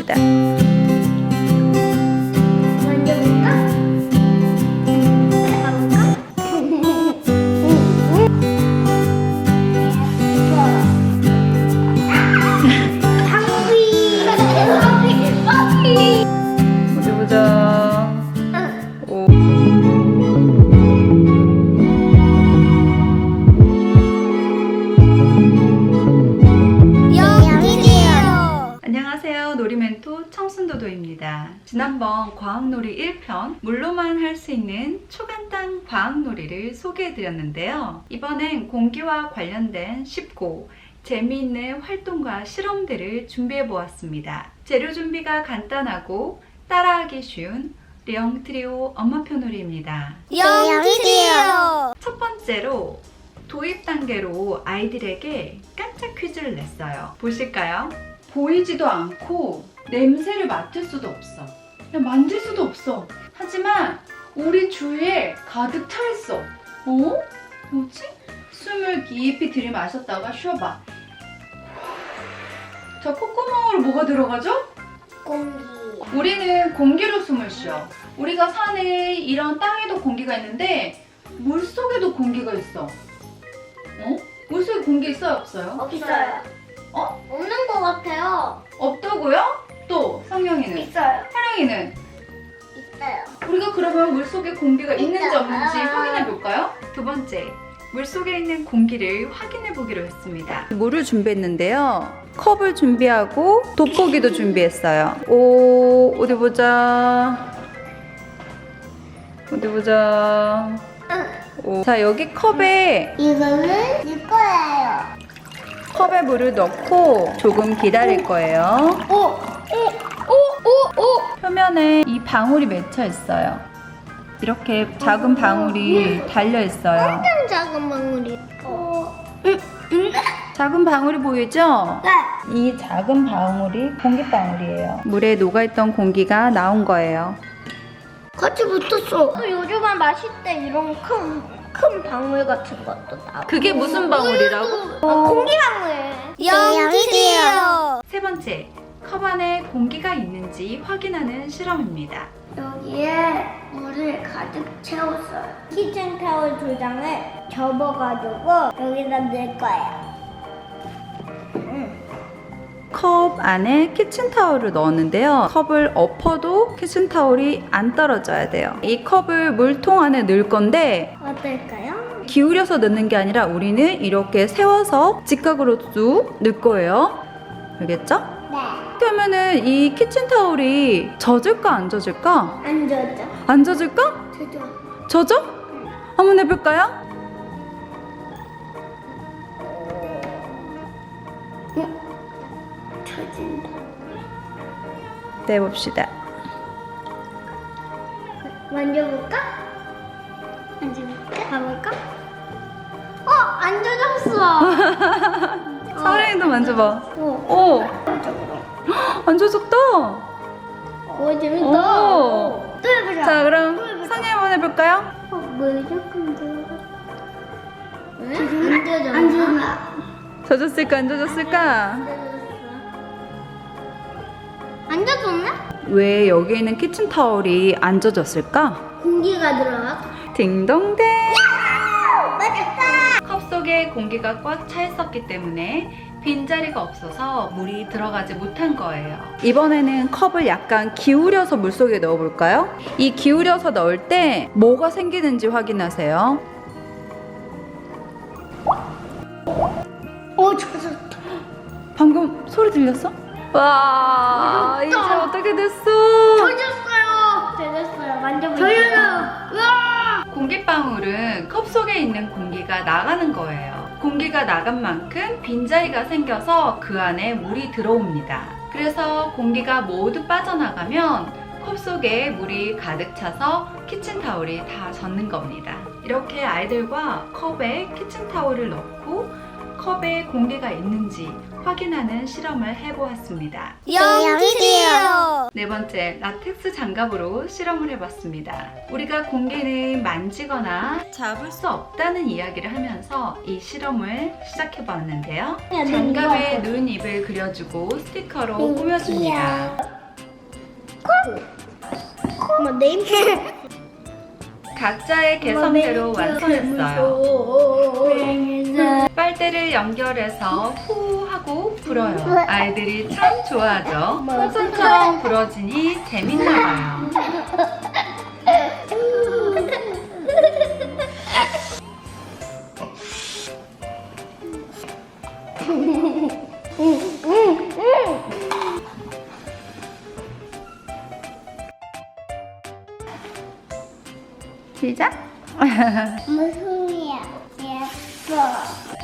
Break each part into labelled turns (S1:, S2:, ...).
S1: 떼봅 놀이멘토 청순도도입니다. 지난번 과학놀이 1편 물로만 할 수 있는 초간단 과학놀이를 소개해드렸는데요. 이번엔 공기와 관련된 쉽고 재미있는 활동과 실험들을 준비해보았습니다. 재료 준비가 간단하고 따라하기 쉬운 리엉 트리오 엄마표 놀이입니다.
S2: 여기요
S1: 첫 번째로 도입 단계로 아이들에게 깜짝 퀴즈를 냈어요. 보실까요? 보이지도 않고 냄새를 맡을 수도 없어. 그냥 만질 수도 없어. 하지만 우리 주위에 가득 차 있어. 어? 뭐지? 숨을 깊이 들이마셨다가 쉬어봐. 저 콧구멍으로 뭐가 들어가죠?
S2: 공기
S1: 우리는 공기로 숨을 쉬어. 우리가 사는 이런 땅에도 공기가 있는데 물 속에도 공기가 있어. 어? 물 속에 공기 있어요, 없어요?
S2: 없어요
S1: 어?
S2: 없는 것 같아요
S1: 없다고요? 또 성경이는,
S2: 있어요
S1: 하령이는
S2: 있어요
S1: 우리가 그러면 물 속에 공기가 있는지
S2: 있어요.
S1: 없는지 확인해 볼까요? 두 번째. 물 속에 있는 공기를 확인해 보기로 했습니다. 물을 준비했는데요. 컵을 준비하고 돋보기도 준비했어요. 오, 어디 보자. 어디 보자. 오. 자, 여기 컵에
S2: 이거는 내 거예요
S1: 컵에 물을 넣고 조금 기다릴 거예요.
S2: 오! 오! 오! 오! 오!
S1: 표면에 이 방울이 맺혀 있어요. 이렇게 작은 방울이 달려 있어요.
S2: 완전 작은 방울이 어.
S1: 작은 방울이 보이죠?
S2: 네
S1: 이 작은 방울이 공기 방울이에요. 물에 녹아있던 공기가 나온 거예요.
S2: 같이 붙었어 요즘은 마실 때 이런 큰, 큰 방울 같은 것도 나와
S1: 그게 무슨 방울이라고?
S2: 어, 공기 방울 여기요.
S1: 세 번째, 컵 안에 공기가 있는지 확인하는 실험입니다.
S2: 여기에 물을 가득 채웠어요. 키친타올 두 장을 접어가지고 여기다 넣을 거예요
S1: 컵 안에 키친타올을 넣었는데요. 컵을 엎어도 키친타올이 안 떨어져야 돼요. 이 컵을 물통 안에 넣을 건데
S2: 어떨까요?
S1: 기울여서 넣는 게 아니라 우리는 이렇게 세워서 직각으로 쭉 넣을 거예요. 알겠죠?
S2: 네
S1: 하면은 이 키친타올이 젖을까 안 젖을까?
S2: 안 젖어
S1: 안 젖을까?
S2: 젖어
S1: 젖어? 한번 해볼까요? 네, 봅시다.
S2: 만져볼까? 만져볼까? 가볼까? 어! 안 젖었어
S1: 사랑이도 만져봐.
S2: 어.
S1: 오, 안 젖었다.
S2: 오 재밌다
S1: 오.
S2: 또 해보자
S1: 자, 그럼 상이 한번 해볼까요?
S2: 어, 물 조금 들어가 안 젖어 안 젖어
S1: 젖었을까, 안 젖었을까?
S2: 안 젖었네?
S1: 왜 여기에는 키친타올이 안 젖었을까?
S2: 공기가 들어가
S1: 딩동댕!
S2: 맞았다
S1: 컵 속에 공기가 꽉 차 있었기 때문에 빈자리가 없어서 물이 들어가지 못한 거예요. 이번에는 컵을 약간 기울여서 물 속에 넣어볼까요? 이 기울여서 넣을 때 뭐가 생기는지 확인하세요.
S2: 오 젖었다
S1: 방금 소리 들렸어? 와, 이제
S2: 어렵다.
S1: 어떻게 됐어?
S2: 젖었어요 젖었어요 만져보세요 우와
S1: 공기방울은 컵 속에 있는 공기가 나가는 거예요. 공기가 나간 만큼 빈자리가 생겨서 그 안에 물이 들어옵니다. 그래서 공기가 모두 빠져나가면 컵 속에 물이 가득 차서 키친타올이 다 젖는 겁니다. 이렇게 아이들과 컵에 키친타올을 넣고 컵에 공기가 있는지 확인하는 실험을 해보았습니다.
S2: 연기요.
S1: 네 번째, 라텍스 장갑으로 실험을 해봤습니다. 우리가 공기는 만지거나 잡을 수 없다는 이야기를 하면서 이 실험을 시작해봤는데요. 장갑에 눈, 입을 그려주고 스티커로 꾸며줍니다.
S2: 뭐
S1: 각자의 개성대로 완성했어요. 빨대를 연결해서 후 하고 불어요. 아이들이 참 좋아하죠. 풍선처럼 불어지니 재밌나 봐요. 시작.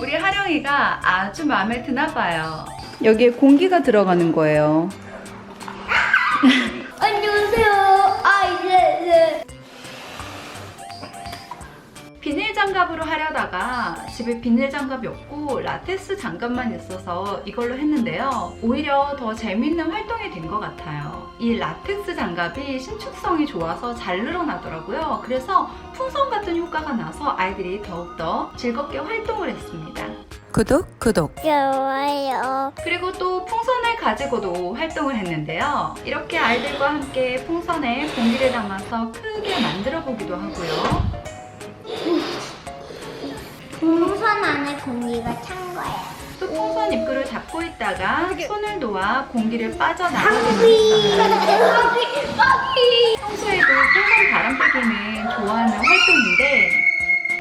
S1: 우리 하령이가 아주 마음에 드나 봐요. 여기에 공기가 들어가는 거예요. 장갑으로 하려다가 집에 비닐 장갑이 없고 라텍스 장갑만 있어서 이걸로 했는데요. 오히려 더 재밌는 활동이 된 것 같아요. 이 라텍스 장갑이 신축성이 좋아서 잘 늘어나더라고요. 그래서 풍선 같은 효과가 나서 아이들이 더욱더 즐겁게 활동을 했습니다.
S3: 구독 구독
S2: 좋아요.
S1: 그리고 또 풍선을 가지고도 활동을 했는데요. 이렇게 아이들과 함께 풍선에 공기를 담아서 크게 만들어 보기도 하고요.
S2: 풍선 안에 공기가 찬 거야.
S1: 또 풍선 입구를 잡고 있다가 손을 놓아 공기를 빠져나가게
S2: 바비.
S1: 평소에도 풍선 바람 빼기는 좋아하는 활동인데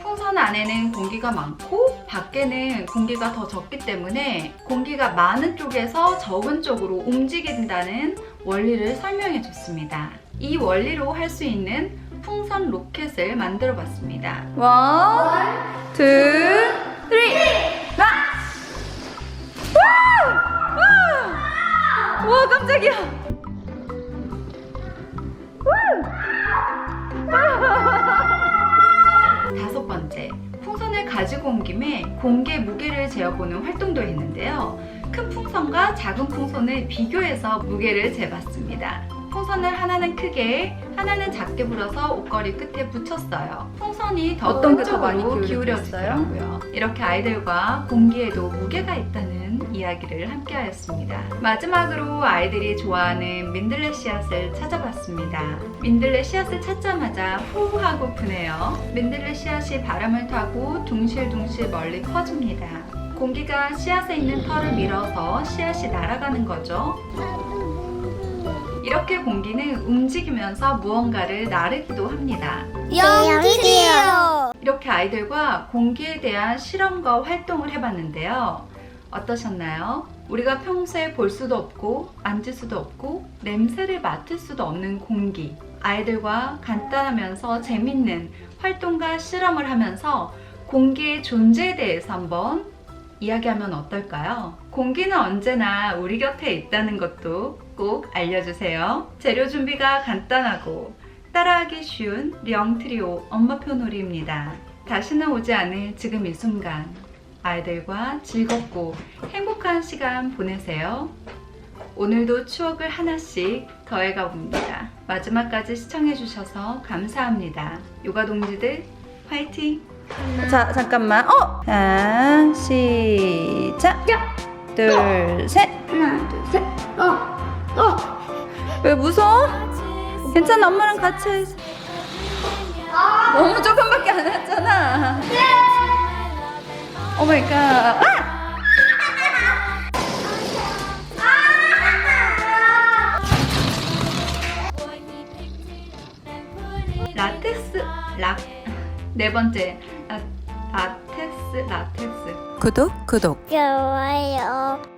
S1: 풍선 안에는 공기가 많고 밖에는 공기가 더 적기 때문에 공기가 많은 쪽에서 적은 쪽으로 움직인다는 원리를 설명해 줬습니다. 이 원리로 할 수 있는 풍선 로켓을 만들어 봤습니다. 원, 투, 쓰리, 라! 와! 와! 와, 깜짝이야! 다섯 번째, 풍선을 가지고 온 김에 공기의 무게를 재어보는 활동도 했는데요. 큰 풍선과 작은 풍선을 비교해서 무게를 재봤습니다. 풍선을 하나는 크게, 하나는 작게 불어서 옷걸이 끝에 붙였어요. 풍선이 더
S3: 어떤 게더 많이?
S1: 기울여지더라고요. 이렇게 아이들과 공기에도 무게가 있다는 이야기를 함께하였습니다. 마지막으로 아이들이 좋아하는 민들레 씨앗을 찾아봤습니다. 민들레 씨앗을 찾자마자 후 하고 부네요. 민들레 씨앗이 바람을 타고 둥실둥실 멀리 퍼집니다. 공기가 씨앗에 있는 털을 밀어서 씨앗이 날아가는 거죠. 이렇게 공기는 움직이면서 무언가를 나르기도 합니다.
S2: 연기요.
S1: 이렇게 아이들과 공기에 대한 실험과 활동을 해봤는데요. 어떠셨나요? 우리가 평소에 볼 수도 없고 만질 수도 없고 냄새를 맡을 수도 없는 공기. 아이들과 간단하면서 재밌는 활동과 실험을 하면서 공기의 존재에 대해서 한번 이야기하면 어떨까요? 공기는 언제나 우리 곁에 있다는 것도 꼭 알려주세요. 재료 준비가 간단하고 따라하기 쉬운 령트리오 엄마표 놀이입니다. 다시는 오지 않을 지금 이 순간 아이들과 즐겁고 행복한 시간 보내세요. 오늘도 추억을 하나씩 더해가 봅니다. 마지막까지 시청해주셔서 감사합니다. 요가 동지들 화이팅!
S3: 자 잠깐만 어 자, 시작 둘셋
S2: 하나 둘 셋. 어 어.
S3: 왜 무서워? 괜찮아 엄마랑 같이 해서 너무 조금밖에 안 했잖아 오마이갓 아!
S1: 라텍스 락네 번째 라, 라텍스 라텍스
S3: 구독 구독
S2: 좋아요.